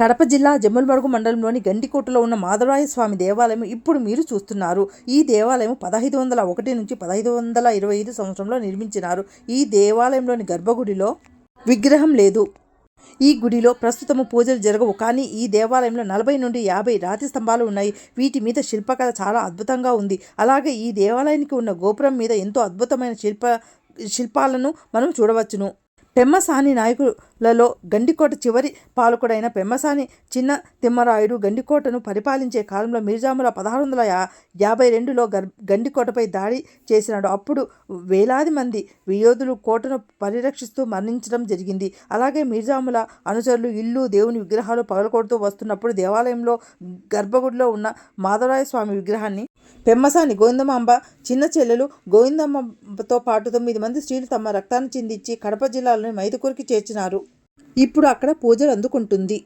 కడప జిల్లా జమ్మలమడుగు మండలంలోని గండికోటలో ఉన్న మాధవరాయ స్వామి దేవాలయం ఇప్పుడు మీరు చూస్తున్నారు. ఈ దేవాలయం పదహైదు వందల ఒకటి నుంచి పదహైదు వందల ఇరవై ఐదు సంవత్సరంలో నిర్మించినారు. ఈ దేవాలయంలోని గర్భగుడిలో విగ్రహం లేదు. ఈ గుడిలో ప్రస్తుతము పూజలు జరగవు. కానీ ఈ దేవాలయంలో నలభై నుండి యాభై రాతి స్తంభాలు ఉన్నాయి. వీటి మీద శిల్పకళ చాలా అద్భుతంగా ఉంది. అలాగే ఈ దేవాలయానికి ఉన్న గోపురం మీద ఎంతో అద్భుతమైన శిల్ప శిల్పాలను మనం చూడవచ్చును. పెమ్మసాని నాయకులలో గండికోట చివరి పాలకుడైన పెమ్మసాని చిన్న తిమ్మరాయుడు గండికోటను పరిపాలించే కాలంలో మిర్జాముల పదహారు వందల యా యాభై రెండులో గర్ గండికోటపై దాడి చేసినాడు. అప్పుడు వేలాది మంది వియోధులు కోటను పరిరక్షిస్తూ మరణించడం జరిగింది. అలాగే మిర్జాముల అనుచరులు ఇల్లు దేవుని విగ్రహాలు పగలకొడుతూ వస్తున్నప్పుడు దేవాలయంలో గర్భగుడిలో ఉన్న మాధవరాయ స్వామి విగ్రహాన్ని పెమ్మసాని గోవిందమాంబ చిన్న చెల్లెలు గోవిందమ్మతో పాటు తొమ్మిది మంది స్త్రీలు తమ రక్తాన్ని చిందించి కడప జిల్లాలోని మైదుకూరికి చేర్చినారు. ఇప్పుడు అక్కడ పూజలు అందుకుంటుంది.